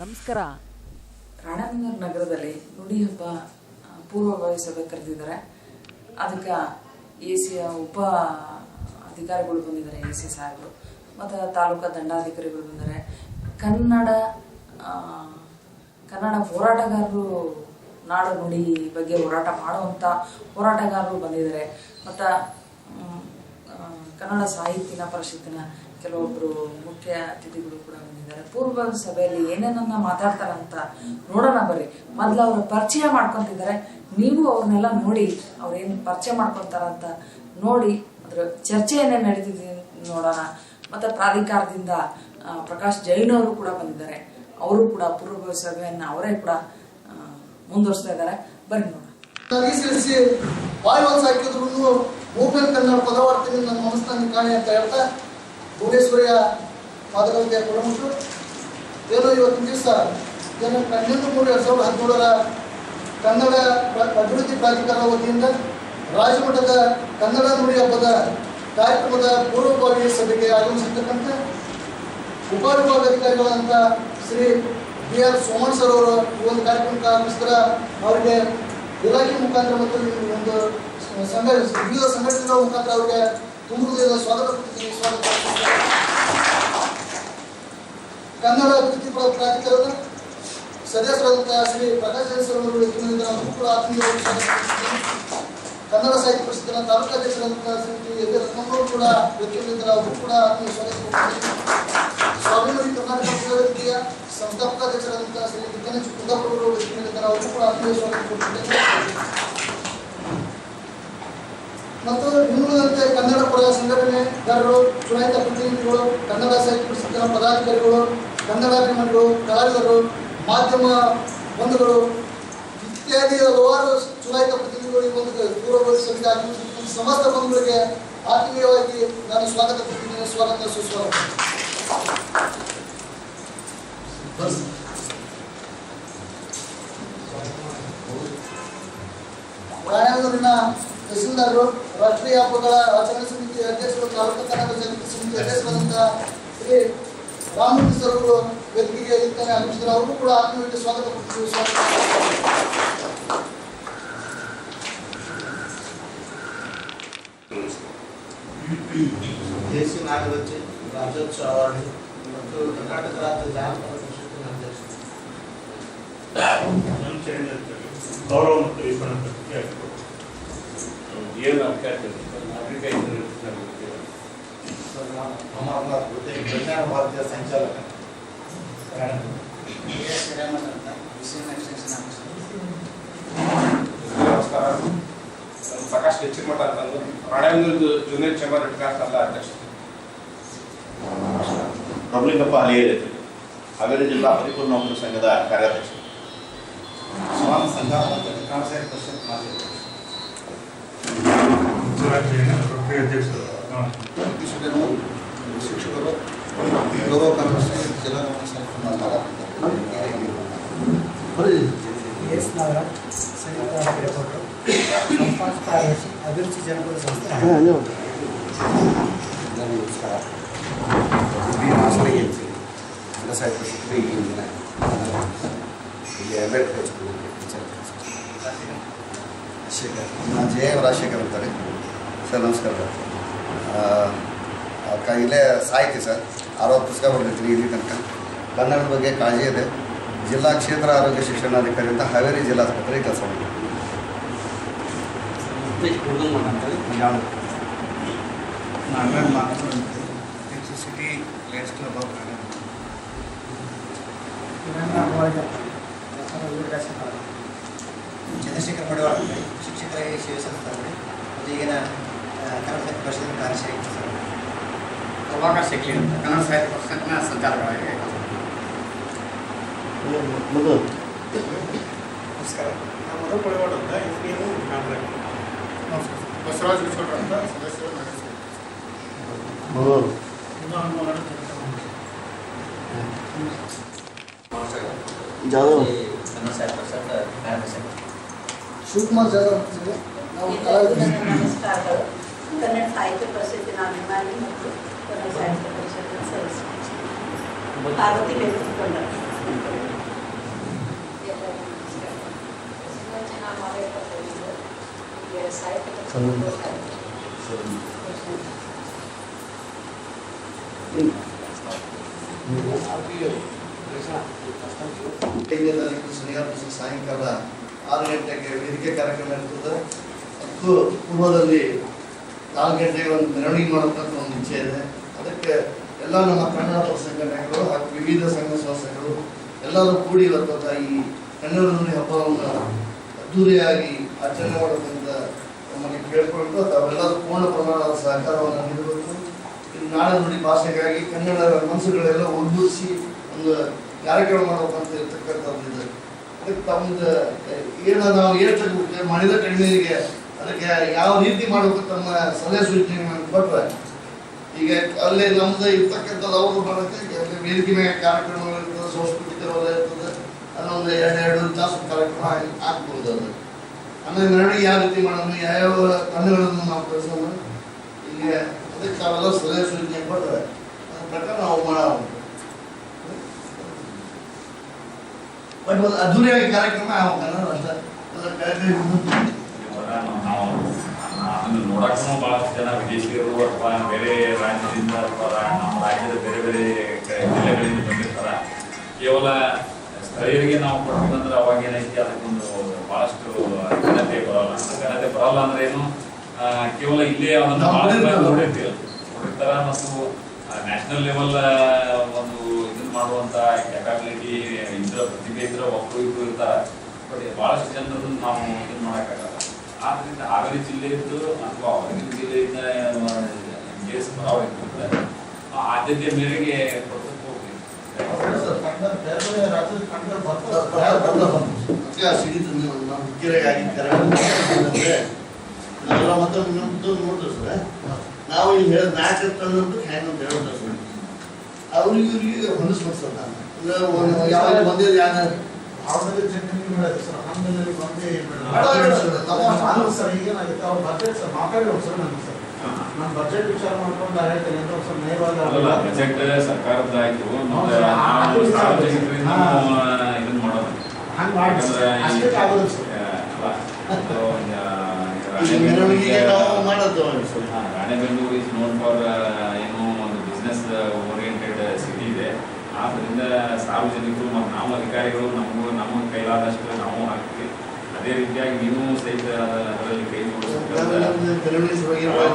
ನಮಸ್ಕಾರ. ರಾಣಾನಗರ ನಗರದಲ್ಲಿ ನುಡಿ ಹಬ್ಬ ಪೂರ್ವಭಾವಿ ಸಭೆ ಕರೆದಿದ್ದಾರೆ. ಅದಕ್ಕೆ ಎ ಸಿ ಉಪ ಅಧಿಕಾರಿಗಳು ಬಂದಿದ್ದಾರೆ ಎ ಸಿ ಸಾಹೇಬರು, ಮತ್ತು ತಾಲೂಕಾ ದಂಡಾಧಿಕಾರಿಗಳು ಬಂದಿದ್ದಾರೆ. ಕನ್ನಡ ಕನ್ನಡ ಹೋರಾಟಗಾರರು, ನಾಡು ನುಡಿ ಬಗ್ಗೆ ಹೋರಾಟ ಮಾಡುವಂಥ ಹೋರಾಟಗಾರರು ಬಂದಿದ್ದಾರೆ. ಮತ್ತು ಕನ್ನಡ ಸಾಹಿತ್ಯನ ಪರಿಷತ್ತಿನ ಕೆಲವೊಬ್ಬರು ಮುಖ್ಯ ಅತಿಥಿಗಳು ಕೂಡ ಬಂದಿದ್ದಾರೆ. ಪೂರ್ವ ಸಭೆಯಲ್ಲಿ ಏನೇನನ್ನ ಮಾತಾಡ್ತಾರಂತ ನೋಡೋಣ ಬರ್ರಿ. ಮೊದಲು ಅವರು ಪರಿಚಯ ಮಾಡ್ಕೊಂತಿದ್ದಾರೆ. ನೀವು ಅವ್ರನ್ನೆಲ್ಲ ನೋಡಿ ಅವ್ರೇನು ಪರಿಚಯ ಮಾಡ್ಕೊತಾರಂತ ನೋಡಿ ಅದ್ರ ಚರ್ಚೆ ನಡೀತಿದೆ ನೋಡೋಣ. ಮತ್ತು ಪ್ರಾಧಿಕಾರದಿಂದ ಪ್ರಕಾಶ್ ಜೈನ್ ಅವರು ಕೂಡ ಬಂದಿದ್ದಾರೆ. ಅವರು ಕೂಡ ಪೂರ್ವ ಸಭೆಯನ್ನು ಅವರೇ ಕೂಡ ಮುಂದುವರಿಸ್ತಾ ಇದ್ದಾರೆ. ಬರ್ರಿ ನೋಡೋಣ. ಸೇರಿಸಿ ಒಂದು ಹಾಕಿದ್ರು ಮೂಪೇನ್ ಕನ್ನಡ ಪದವಾರ್ತೆಯನ್ನು ನನ್ನ ಮನಸ್ಸಿನಲ್ಲಿ ಕಾಣಿ ಅಂತ ಹೇಳ್ತಾ ಭುವನೇಶ್ವರಿಯ ಪಾದಕವಿದ್ಯಾ ಪ್ರಮುಖರು ಏನು ಇವತ್ತಿನ ದಿವಸ ಏನು ಹನ್ನೊಂದು ಮೂರು ಎರಡು ಸಾವಿರದ ಹದಿನೇಳರ ಕನ್ನಡ ಅಭಿವೃದ್ಧಿ ಪ್ರಾಧಿಕಾರ ವತಿಯಿಂದ ರಾಜಮಠದ ಕನ್ನಡ ನುಡಿ ಹಬ್ಬದ ಕಾರ್ಯಕ್ರಮದ ಪೂರ್ವಭಾವಿ ಸಭೆಗೆ ಆಗಮಿಸಿರ್ತಕ್ಕಂಥ ಉಪವಿಭಾಗಾಧಿಕಾರಿಗಳಾದಂಥ Shri B R Soman sir ಅವರು ಈ ಒಂದು ಕಾರ್ಯಕ್ರಮಕ್ಕೆ ಅವರಿಗೆ ಇಲಾಖೆ ಮುಖಾಂತರ ಮತ್ತು ಒಂದು ಸಂಘ ವಿವಿಧ ಸಂಘಟನೆಗಳ ಮುಖಾಂತರ ಅವರಿಗೆ ತುಂಬ ಹೃದಯದ ಸ್ವಾಗತ ಸ್ವಾಗತ ಕನ್ನಡ ಅಭಿವೃದ್ಧಿ ಪ್ರ- ಪ್ರಾಧಿಕಾರದ ಸದಸ್ಯರಾದಂತಹ ಶ್ರೀ ಪ್ರಕಾಶ್ ಜೈನ್ ಸರ್ ಅವರು ಇಲ್ಲಿಂದ ಅವರು ಕೂಡ ಆತ್ಮೀಯವಾಗಿ ಕನ್ನಡ ಸಾಹಿತ್ಯ ಪರಿಷತ್ತಿನ ತಾಲೂಕಾಧ್ಯಕ್ಷರಾದಂತಹ ಶ್ರೀ ಎಲ್ ರತ್ನಮ್ಮವರು ಕೂಡ ವ್ಯಕ್ತಿಗಳಿಂದ ಅವರು ಕೂಡ ಆತ್ಮೀಯ ಸ್ವಾಗತ. ಸ್ವಾಭಿಮಾನಿ ಕರ್ನಾಟಕ ವಿದ್ಯಾರ್ಥಿಯ ಸಂಸ್ಥಾಪಕಾಧ್ಯಕ್ಷರಾದಂತಹ ಶ್ರೀ ವಿಜ್ಞಾನ ಕುಂದಾಪುರ ಅವರು ಕೂಡ ಆತ್ಮೀಯ ಸ್ವಾಗತ ಕೊಡ್ತಿದ್ದೇನೆ ಮತ್ತು ಕನ್ನಡ ಪರ ಸಂಘಟನೆಗಾರರು ಚುನಾಯಿತ ಪ್ರತಿನಿಧಿಗಳು ಕನ್ನಡ ಸಾಹಿತ್ಯ ಪ್ರಸಿದ್ಧ ಪದಾಧಿಕಾರಿಗಳು ಕನ್ನಡ ಅಭಿಮಾನಿಗಳು ಕಲಾವಿದರು ಮಾಧ್ಯಮ ಬಂಧುಗಳು ಇತ್ಯಾದಿ ಹಲವಾರು ಚುನಾಯಿತ ಪ್ರತಿನಿಧಿಗಳು ಈ ಒಂದು ಪೂರ್ವಭಾವಿ ಸಭೆಗೆ ಆಗಮಿಸಿದ ಸಮಸ್ತ ಬಂಧುಗಳಿಗೆ ಆತ್ಮೀಯವಾಗಿ ನಾನು ಸ್ವಾಗತ ಸ್ವಾಗತ ಸುಸ್ವಾಗತ ರಾಯಚೂರಿನ ತಹಸೀಲ್ದಾರರು ರಾಷ್ಟ್ರೀಯ ಹಬ್ಬಗಳ ಆಚರಣೆ ಸಮಿತಿ ಅಧ್ಯಕ್ಷರು ತಾಲೂಕು ಕನ್ನಡ ಜಾಗೃತಿ ಸಮಿತಿ ಅಧ್ಯಕ್ಷರಾದಂತಹ ಶ್ರೀ ರಾಮಮೂರ್ತಿ ಸರ್ ವೇದಿಕೆಗೆ ಇರ್ತಾರೆ ಆಗಮಿಸಿದ್ರು ಅವರು ಕೂಡ ಆತ್ಮೀಯವಾಗಿ ಸ್ವಾಗತ ಕೊಡ್ತೀವಿ. ಸ್ವಾಗತ. ದೇಸಿ ನಾಗರಚೆ ರಾಜ್ಯೋತ್ಸವ ಅವಾರ್ಡ್ ಮತ್ತು ಕರ್ನಾಟಕ ರಾಜ್ಯ ಜಾನಪದ ಗೌರವ ಮತ್ತು ಏನು ಅಮರನಾಥ್ ಜೊತೆ ವಿಜ್ಞಾನ ಭಾರತೀಯ ಸಂಚಾಲಕ ನಮಸ್ಕಾರ ಪ್ರಕಾಶ್ ಹೆಚ್ಚಿಮಠ ಅಂತಂದು ರಾಣೇಂದ್ರ ಜೂನಿಯರ್ ಚೇಂಬರ್ ಇಂಟರ್ನ್ಯಾಷನಲ್ ಅಧ್ಯಕ್ಷ ಪ್ರಭುಲಿಂಗಪ್ಪ ಅಲಿಯರ್ ಹಾವೇರಿ ಜಿಲ್ಲಾ ಪರಿಪೂರ್ಣ ನೌಕರ ಸಂಘದ ಕಾರ್ಯಾಧ್ಯಕ್ಷ ಸ್ವಾಮ ಸಂಘ ಮತ್ತು ಕನ್ನಡ ಸಾಹಿತ್ಯ ಪರಿಷತ್ ಮಾಜಿ ಅಧ್ಯಕ್ಷ ಪ್ರಕ್ರಿಯೆ ಅಧ್ಯಕ್ಷರು ಶಿಕ್ಷಕರು ಶಿಕ್ಷಕರು ಗೌರವ ಕಾರ್ಯದರ್ಶಿ ಜಿಲ್ಲಾ ಎಸ್ ನಾಗರಾಜ್ ಸಂಯುಕ್ತ ರಿಪೋರ್ಟರ್ ಸಂಸ್ಥಾಪಕ ಕಾರ್ಯದರ್ಶಿ ಅಭಿರುಚಿ ಜನಪದ ಸಂಸ್ಥೆ ಎಲ್ಲರಿಗೂ ನಮಸ್ಕಾರ ಬಿ ಮಾಸರಿಗೆ ಕನ್ನಡ ಸಾಹಿತ್ಯ ಪರಿಷತ್ತು ಈಗಿನ ದಿನ ಇಲ್ಲಿ ಅಂಬೇಡ್ಕರ್ ಸ್ಕೂಲಲ್ಲಿ ಟೀಚರ್ ಶೇಖರ್ ನಾನು ಜೆ ಎಂ ರಾಜಶೇಖರ್ ಅಂತಾರೆ ಸರ್ ನಮಸ್ಕಾರ. ಅಕ್ಕ ಇಲ್ಲೇ ಸಾಹಿತಿ ಸರ್. ಅರವತ್ತು ಪುಸ್ತಕ ಬರೆದಿರ್ತೀನಿ ಇಲ್ಲಿ ತನಕ. ಕನ್ನಡದ ಬಗ್ಗೆ ಕಾಳಜಿ ಇದೆ. ಜಿಲ್ಲಾ ಕ್ಷೇತ್ರ ಆರೋಗ್ಯ ಶಿಕ್ಷಣಾಧಿಕಾರಿ ಅಂತ ಹಾವೇರಿ ಜಿಲ್ಲಾಸ್ಪತ್ರೆ ಕೆಲಸ ಮಾಡಿದ್ದೀನಿ ನಾಗರಾಜ್ ಮಾತು city lights club of Chandrashekhar Madivala ಶಿಕ್ಷಕರಾಗಿ ಸೇವೆ ಸಲ್ಲಿಸ್ತಾರೆ ಮತ್ತು ಈಗಿನ ಕನ್ನಡ ಸಾಹಿತ್ಯ ಪರಿಷತ್ತಿನ ಕಾರ್ಯಶಾಲೆ ಸರ್ ಪ್ರಭಾಕರ್ ಶೆಟ್ಟಿ ಅಂತ ಕನ್ನಡ ಸಾಹಿತ್ಯ ಪರಿಷತ್ತಿನ ಸಂಚಾಲಕರಾಗಿ ನಮಸ್ಕಾರ. ನಾವು ಮಧು ಪಳಿವಾಡ್ ಅಂತ ಇಂಜಿನಿಯರು ಬಸವರಾಜ್ ಬಿಸೋಡ್ರ ಅಂತ ಸದಸ್ಯರು ನಡೆಸಿದ್ದಾರೆ Sana saya pasal tak ada pasal. Shukmar jadam. Now, kalau namaskar kalau, karena saya itu pasal jenama mani mukul, karena saya itu pasal service. Parvati betul pernah. व्यवसाय Thank you. ದಿವಸ ಸಾಯಂಕಾಲ ಆರು ಗಂಟೆಗೆ ವೇದಿಕೆ ಕಾರ್ಯಕ್ರಮ ಇರ್ತದೆ ಮತ್ತು ಪೂರ್ವದಲ್ಲಿ ನಾಲ್ಕು ಗಂಟೆಗೆ ಒಂದು ಮೆರವಣಿಗೆ ಮಾಡತಕ್ಕಂಥ ಒಂದು ಇಚ್ಛೆ ಇದೆ. ಅದಕ್ಕೆ ಎಲ್ಲ ನಮ್ಮ ಕನ್ನಡ ಸಂಘಟನೆಗಳು ಹಾಗೂ ವಿವಿಧ ಸಂಘ ಸಂಸ್ಥೆಗಳು ಎಲ್ಲರೂ ಕೂಡಿ ಇವತ್ತು ಈ ಕನ್ನಡದಲ್ಲಿ ನುಡಿ ಹಬ್ಬವನ್ನು ಅದ್ದೂರಿಯಾಗಿ ಆಚರಣೆ ಮಾಡೋದ್ರಿಂದ ನಮಗೆ ಕೇಳಿಕೊಂಡು ತಾವೆಲ್ಲರೂ ಪೂರ್ಣ ಪ್ರಮಾಣದ ಸಹಕಾರವನ್ನು ನೀಡಬೇಕು. ಇದು ನಾಳೆ ನುಡಿ ಭಾಷೆಗಾಗಿ ಕನ್ನಡ ಮನಸ್ಸುಗಳೆಲ್ಲ ಒಗ್ಗೂಡಿಸಿ ಒಂದು ಕಾರ್ಯಕ್ರಮ ಮಾಡಬೇಕಂತ ಇರ್ತಕ್ಕಂಥದ್ದು ಅದಕ್ಕೆ ತಮ್ಮದು ಏನು ನಾವು ಏರ್ತಕ್ಕೆ ಮಾಡಿದ ಕಡಿಮೆಗೆ ಅದಕ್ಕೆ ಯಾವ ರೀತಿ ಮಾಡಬೇಕು ತಮ್ಮ ಸಲಹೆ ಸೂಚನೆ ಕೊಟ್ಟರೆ ಈಗ ಅಲ್ಲೇ ನಮ್ದು ಇರ್ತಕ್ಕಂಥದ್ದು ಅವರು ಅಲ್ಲಿ ವೇದಿಕೆ ಮೇಲೆ ಕಾರ್ಯಕ್ರಮಗಳು ಇರ್ತದೆ, ಸಾಂಸ್ಕೃತಿಕ ಇರ್ತದೆ. ಅದೊಂದು ಎರಡು ಎರಡು ತಾಸು ಕಾರ್ಯಕ್ರಮ ಆಗ್ಬೋದು ಅದು. ಆಮೇಲೆ ಮೆರವಣಿಗೆ ಯಾವ ರೀತಿ ಮಾಡೋಣ ಯಾವ್ಯಾವ ತಂಡಗಳನ್ನು ನಾವು ಕಳಿಸೋಣ ಈಗ ಅದಕ್ಕೆ ತಾವೆಲ್ಲ ಸಲಹೆ ಸೂಚನೆ ಕೊಟ್ಟರೆ ಅದ್ರ ಪ್ರಕಾರ ನಾವು ಮಾಡೋಣ ಬಟ್ ಒಂದು ಅದ್ದೂರಿಯಾಗಿ ಕಾರ್ಯಕ್ರಮ ಆಗ್ಬೇಕಲ್ಲ ಅಷ್ಟೇ ನೋಡಕ್ಕೂ ಬಹಳಷ್ಟು ಜನ ವಿದೇಶಿಯರು ಅಥವಾ ಬೇರೆ ರಾಜ್ಯದಿಂದ ಅಥವಾ ನಮ್ಮ ರಾಜ್ಯದ ಬೇರೆ ಬೇರೆ ಜಿಲ್ಲೆಗಳಿಂದ ಬಂದಿರ್ತಾರ. ಕೇವಲ ಸ್ಥಳೀಯರಿಗೆ ನಾವು ಕೊಡ್ಬೇಕಂದ್ರೆ ಅವಾಗ ಏನೈತಿ? ಅದಕ್ಕೊಂದು ಬಹಳಷ್ಟು ಘನತೆ ಬರಲ್ಲ. ಘನತೆ ಬರಲ್ಲ ಅಂದ್ರೆ ಏನು? ಕೇವಲ ಇಲ್ಲೇ ನೋಡಿರ್ತೀವಿ. ನೋಡಿರ್ತೀವಿ. ನೋಡಿರ್ತಾರ ಮತ್ತು ನ್ಯಾಷನಲ್ ಲೆವೆಲ್ ಒಂದು ಮಾಡುವಂತ ಕೆಪಾಬಿಲಿಟಿ ಇದ್ರ ಪ್ರತಿಭೆ ಇದ್ರ ಒಬ್ಬರು ಇಬ್ಬರು ಇರ್ತಾರೆ. ಬಟ್ ಭಾಳಷ್ಟು ಜನರನ್ನು ನಾವು ಇದನ್ನ ಮಾಡೋಕ್ಕಾಗಲ್ಲ. ಆದ್ರಿಂದ ಹಾವೇರಿ ಜಿಲ್ಲೆಯದ್ದು ಅಥವಾ ಹೊರಗಿನ ಜಿಲ್ಲೆಯಿಂದ ಕೇಸ್ ಬರೋರಿರ್ತಾರೆ ಆ ಆದ್ಯತೆ ಮೇರೆಗೆ ಮುಖ್ಯ ಸಿಡಿತು ನೀವು ಇಲ್ಲಿ ಹೇಳಿದ ನಾಲ್ಕು ತಂದಂತೂ ಹ್ಯಾಂಗ್ ಅಂತ ಸರ್. ಅವ್ರಿಗೆ ಇವ್ರಿಗೆ ಹೊಂದಿಸ್ಬಿಡ್ತಾರೆ ಯಾವಾಗ ಬಂದಿದ್ದು ಯಾರು? ಸರ್. ಆಮೇಲೆ ಬಂದು ಸರ್, ಅವ್ರ ಬಜೆಟ್ ಸರ್ ಮಾತಾಡಿ ಸರ್ ನನಗೆ ಸರ್. ನಾನು ಬಜೆಟ್ ವಿಚಾರ ಮಾಡ್ಕೊಂಡು ಹೇಳ್ತೇನೆ ಅಂತ ಸರ್ ಬಜೆಟ್ ಸರ್ಕಾರದ ಆಯ್ತು. ಸಾರ್ವಜನಿಕರಿಂದ ಇದನ್ನ ಮಾಡೋದು. ಹಂಗೆ ಮಾಡಿ ಅಷ್ಟೇ ಆಗೋದು sir. Ranebennur is known for ಏನು ಒಂದು ಬಿಸ್ನೆಸ್ ಇದೆ ಆದ್ರಿಂದ ಸಾರ್ವಜನಿಕರು ಮತ್ತು ನಾವು ಅಧಿಕಾರಿಗಳು ನಮಗೂ ನಮ್ಮ ಕೈಲಾದಷ್ಟು ನಾವು ಹಾಕ್ತೀವಿ ಅದೇ ರೀತಿಯಾಗಿ ನೀವು ಸಹಿತ ಅದರಲ್ಲಿ ಕೈ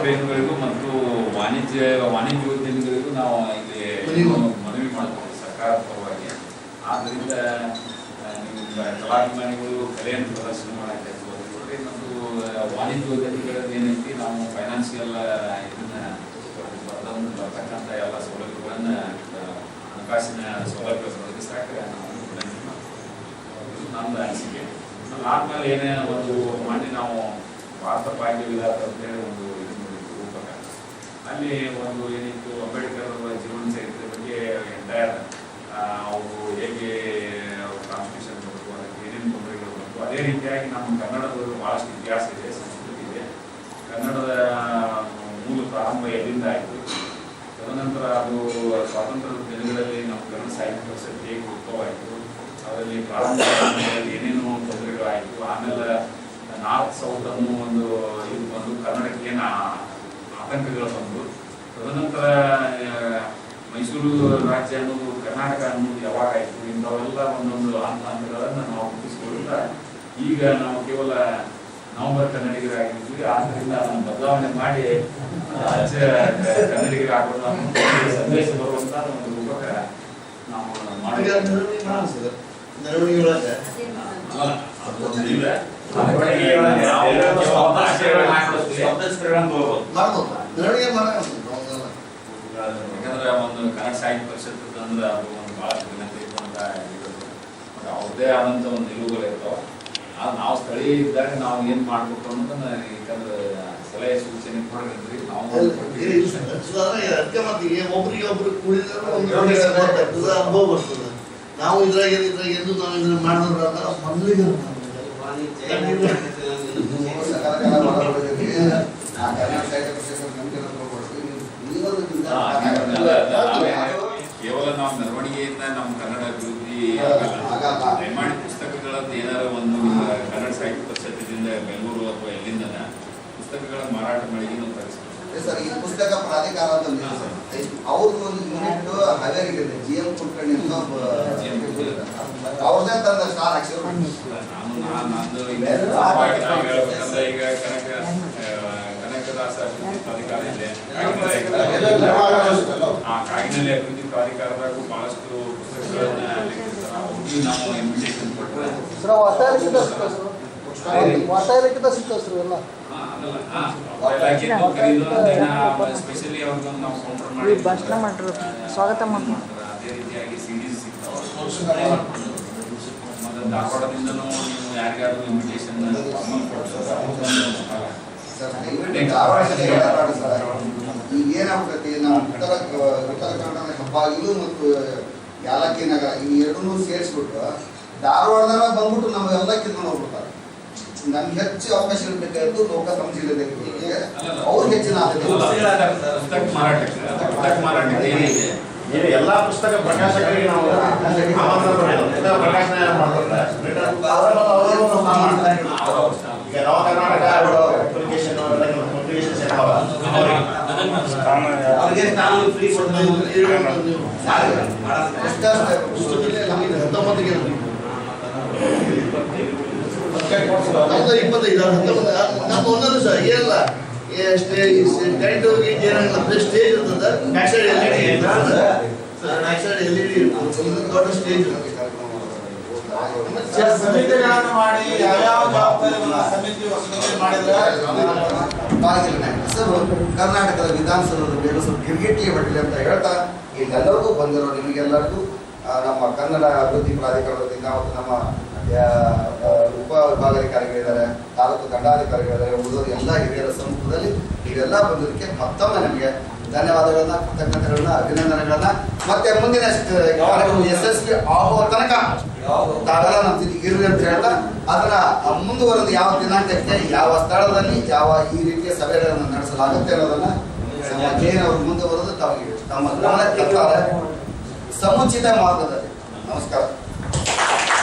ಟ್ರೈನ್ಗಳಿಗೂ ಮತ್ತು ವಾಣಿಜ್ಯ ವಾಣಿಜ್ಯೋದ್ಯಮಿಗಳಿಗೂ ನಾವು ಇಲ್ಲಿ ಮನವಿ ಮಾಡ್ತೀವಿ. ಸರ್ಕಾರದ ಪರವಾಗಿ ಆದ್ದರಿಂದ ನೀವು ಕಲಾಭಿಮಾನಿಗಳು ಕಲೆಯನ್ನು ಪ್ರದರ್ಶನ ನೋಡ್ರಿ ಮತ್ತು ವಾಣಿಜ್ಯೋದ್ಯಮಿಗಳಲ್ಲಿ ಏನೈತಿ ನಾವು ಫೈನಾನ್ಷಿಯಲ್ ಇದನ್ನು ಬರ್ತಕ್ಕಂಥ ಎಲ್ಲ ಸೌಲಭ್ಯಗಳನ್ನ ಆ, ಹಣಕಾಸಿನ ಸೌಲಭ್ಯ ಒದಗಿಸಾಕ ನಮ್ದು ಅನಿಸಿಕೆ. ಆದ್ಮೇಲೆ ಏನೇ ಒಂದು ಮಾಡಿ ನಾವು ಪಾಂಡ್ಯ ಅಂತ ಅಂತೇಳಿ ಒಂದು ಇದು ಅಲ್ಲಿ ಒಂದು ಏನಿತ್ತು ಅಂಬೇಡ್ಕರ್ ಅವರ ಜೀವನ ಚರಿತ್ರೆ ಬಗ್ಗೆ ಎಂಟೈರ್ ಅವರು ಹೇಗೆ ಕಾನ್ಸ್ಟಿಟ್ಯೂಷನ್ ಬಂತು ಅದಕ್ಕೆ ಏನೇನು ತೊಂದರೆಗಳು ಬಂತು ಅದೇ ರೀತಿಯಾಗಿ ನಮ್ಮ ಕನ್ನಡದ ಬಹಳಷ್ಟು ಇತಿಹಾಸ ಇದೆ ಸಂಸ್ಕೃತಿ ಇದೆ. ಕನ್ನಡದ ಮೂಲ ಪ್ರಾರಂಭ ಎಲ್ಲಿಂದ ಆಯಿತು? ತದನಂತರ ಅದು ಸ್ವಾತಂತ್ರ್ಯದ ದಿನಗಳಲ್ಲಿ ನಮ್ಮ ಕನ್ನಡ ಸಾಹಿತ್ಯ ಪರಿಷತ್ ಹೇಗೆ ಉದ್ಭವವಾಯಿತು ಅದರಲ್ಲಿ ಪ್ರಾರಂಭ ಏನೇನು ತೊಂದರೆಗಳಾಯಿತು ಆಮೇಲೆ ನಾರ್ತ್ ಸೌತ್ ಅನ್ನೋ ಒಂದು ಇದು ಬಂದು ಕನ್ನಡಕ್ಕೆ ಏನು ಆತಂಕಗಳು ಬಂದು ತದನಂತರ ಮೈಸೂರು ರಾಜ್ಯ ಅನ್ನೋದು ಕರ್ನಾಟಕ ಅನ್ನೋದು ಯಾವಾಗ ಆಯಿತು ಇಂಥವೆಲ್ಲ ಒಂದೊಂದು ಹಂತ ಹಂತಗಳನ್ನು ನಾವು ರೂಪಿಸಿಕೊಳ್ಳುತ್ತಾ ಈಗ ನಾವು ಕೇವಲ ನವಂಬರ್ ಕನ್ನಡಿಗರಾಗಿದ್ವಿ ಆದ್ದರಿಂದ ಅದನ್ನು ಬದಲಾವಣೆ ಮಾಡಿ ರಾಜ್ಯ ಒಂದು ಸಂದೇಶ ಬರುವಂತ ಒಂದು ರೂಪಕ ನಾವು ಈಗ ಮಾಡಿ ಮೆರವಣಿಗೆ ಮಾಡೋಣ ಸರ್ ಮೆರವಣಿಗೆ ಒಳಗೆ ಅಲ್ಲ, ಅದು ಒಂದಿಲ್ಲ. ಅದಕ್ಕೆ ನಾವು ಕೆಲವೊಂದು ಆಶಯಗಳನ್ನ ಹಾಕ್ಬಿಡ್ತೀವಿ. ಮಾಡ್ಬೋದು ಮೆರವಣಿಗೆ ಯಾಕಂದ್ರೆ ಒಂದು ಕನ್ನಡ ಸಾಹಿತ್ಯ ಪರಿಷತ್ ಅಂದ್ರೆ ಅದು ಒಂದು ಬಹಳ ಘನತೆ ಇರುವಂತ. ಅವ್ರದ್ದೇ ಆದಂತ ಒಂದು ನಿಲುವುಗಳು ಇರ್ತಾವ. ಆ ನಾವು ಸ್ಥಳೀಯ ಇದ್ದಾಗ ನಾವು ಏನ್ ಮಾಡ್ಬೇಕು ಅನ್ನೋದನ್ನ ಯಾಕಂದ್ರೆ ಸಲಹೆ ಸೂಚನೆ ಕೊಡ್ರಿ ನಾವು ಒಬ್ರಿಗೆ ಒಬ್ರು ಕೂಡಿದ್ರೆ ಒಂದು ಅನುಭವ ಬರ್ತದೆ. ನಾವು ಇದ್ರಾಗ ಇದ್ರಾಗ ಎಂದು ನಾವು ಇದನ್ನ ಮಾಡಿದ್ರೆ ಅಂತ ಮೊದಲಿಗೆ ಕೇವಲ ನಾವು ಮೆರವಣಿಗೆಯಿಂದ ನಮ್ಮ ಕನ್ನಡ ಅಭಿವೃದ್ಧಿ ನಿರ್ಮಾಣ ಪುಸ್ತಕಗಳನ್ನು ಪುಸ್ತಕಗಳದ್ದು ಏನಾರ ಒಂದು ಕನ್ನಡ ಸಾಹಿತ್ಯ ಪರಿಷತ್ತಿನಿಂದ ಬೆಂಗಳೂರು ಅಥವಾ ಎಲ್ಲಿಂದ ಪುಸ್ತಕಗಳ ಮಾರಾಟ ಮಾಡಿ ತರಿಸ್ತೀವಿ ಸರ್ ಈ ಪುಸ್ತಕ ಪ್ರಾಧಿಕಾರ ಅಂತ ಒಂದು ಇದೆ ಸರ್ ಅವ್ರದ್ದು ಒಂದು ಹಾವೇರಿಗಿದೆ ಜಿ ಎಂ ಕುಲಕರ್ಣಿ ಅಂತ ಒಬ್ಬ ಅವ್ರದ್ದೇ ತಂದ ಸ್ಟಾರ್ ಈಗ ಕನಕದಾಸ ಅಭಿವೃದ್ಧಿ ಪ್ರಾಧಿಕಾರ ಇದೆ. ಆ ಕಾಗಿನಲ್ಲಿ ಅಭಿವೃದ್ಧಿ ಪ್ರಾಧಿಕಾರದಾಗೂ ಬಹಳಷ್ಟು ಪುಸ್ತಕಗಳನ್ನ ನಾವು ಇನ್ವಿಟೇಷನ್ ಕೊಟ್ಟರೆ ಸಿಗ್ತಾವೆ ಸರ್ ಎಲ್ಲ. ಸ್ಪೆಷಲಿ ನಾವು ಕೌಂಟರ್ ಮಾಡಿ ಭಾಷಣ ಮಾಡ್ರು. ಸ್ವಾಗತ ಅದೇ ರೀತಿಯಾಗಿ ಸಿಡೀಸ್ ಸಿಗ್ತಾವೆ. ಮತ್ತೆ ಧಾರವಾಡದಿಂದನೂ ನೀವು ಯಾರಿಗಾದ್ರೂ ಇನ್ವಿಟೇಷನ್ ಈಗ ಏನಾಗ್ತೈತಿ ನಾವು ಉತ್ತರ ಉತ್ತರ ಕನ್ನಡ ಹೆಬ್ಬಾಗಿಲು ಮತ್ತು ಯಾಲಕ್ಕಿ ನಗರ ಈ ಎರಡನ್ನೂ ಸೇರಿಸ್ಬಿಟ್ಟು ಧಾರವಾಡದಾಗ ಬಂದ್ಬಿಟ್ಟು ನಾವು ಎಲ್ಲ ಕಿತ್ಕೊಂಡು ಹೋಗ್ಬಿಡ್ತಾರೆ. ನಮ್ಗೆ ಹೆಚ್ಚು ಅವಕಾಶ ಇರಬೇಕಾದ್ದು ಲೋಕ ಸಂಶೀಲತೆಗೆ ಅವ್ರು ಹೆಚ್ಚಿನ ಆದ್ಯತೆ ಎಲ್ಲಾ ಪುಸ್ತಕ ಪ್ರಕಾಶಕರಿಗೆ ನಾವು ಪ್ರಕಾಶನ ಮಾಡ್ತಾರೆ ಈಗ ನವ ಕರ್ನಾಟಕ ಪಬ್ಲಿಕೇಶನ್ ಪಬ್ಲಿಕೇಶನ್ಸ್ ಏನಾವ ಅವ್ರಿಗೆ ಫ್ರೀ ಕೊಡ್ತಾರೆ ನಮಗೆ ಹತ್ತೊಂಬತ್ತಿಗೆ ಇಪ್ಪತ್ತೈದು ಹತ್ತೊಂಬತ್ತು ನಮ್ಮ ಒಂದೊಂದು ಸರ್ ಏನಲ್ಲ. ಏನಾಗಲ್ಲ ಬರೀ ಸ್ಟೇಜ್ ಇರ್ತದ. Back side L E D back side L E D ಇರ್ತದೆ. ದೊಡ್ಡ ಸ್ಟೇಜ್ ಸಮಿತಿಗಳನ್ನು ಮಾಡಿ ಯಾವ್ಯಾವ ಜವಾಬ್ದಾರಿಗಳನ್ನ ಸಮಿತಿ ಮಾಡಿದ್ರೆ? ನಾಯಕ ಸರ್ ಕರ್ನಾಟಕದ ವಿಧಾನಸೌಧದ ಮೇಲೆ ಸ್ವಲ್ಪ ಗಿರ್ಗಿಟ್ಲಿ ಹೊಟ್ಟಿಲಿ ಅಂತ ಹೇಳ್ತಾ ಇಲ್ಲೆಲ್ಲರಿಗೂ ಬಂದಿರೋ ನಿಮಗೆಲ್ಲರಿಗೂ ನಮ್ಮ ಕನ್ನಡ ಅಭಿವೃದ್ಧಿ ಪ್ರಾಧಿಕಾರದಿಂದ ಮತ್ತು ನಮ್ಮ ವಿಭಾಗಾಧಿಕಾರಿಗಳಿದ್ದಾರೆ ತಾಲೂಕು ದಂಡಾಧಿಕಾರಿಗಳಿದ್ದಾರೆ ಉಳಿದವರು ಎಲ್ಲ ಹಿರಿಯರ ಸಮ್ಮುಖದಲ್ಲಿ ನೀವೆಲ್ಲ ಬಂದಿದ್ದಕ್ಕೆ ಮತ್ತೊಮ್ಮೆ ನಮಗೆ ಧನ್ಯವಾದಗಳನ್ನ ಕೃತಜ್ಞತೆಗಳನ್ನ ಅಭಿನಂದನೆಗಳನ್ನ ಮತ್ತೆ ಮುಂದಿನ ಕಾರ್ಯಕ್ರಮ ಯಶಸ್ವಿ ಆಗುವ ತನಕ ತಾವೆಲ್ಲ ನಮ್ಮ ಇರಲಿ ಅಂತ ಹೇಳ್ತಾ ಅದರ ಮುಂದುವರೆದು ಯಾವ ದಿನಾಂಕಕ್ಕೆ ಯಾವ ಸ್ಥಳದಲ್ಲಿ ಯಾವ ಈ ರೀತಿಯ ಸಭೆಗಳನ್ನು ನಡೆಸಲಾಗುತ್ತೆ ಅನ್ನೋದನ್ನ ಅವರು ಮುಂದುವರೆದು ತಮಗೆ ತಮ್ಮ ಗಮನಕ್ಕೆ ಸಮುಚಿತ ಮಾರ್ಗದಲ್ಲಿ. ನಮಸ್ಕಾರ.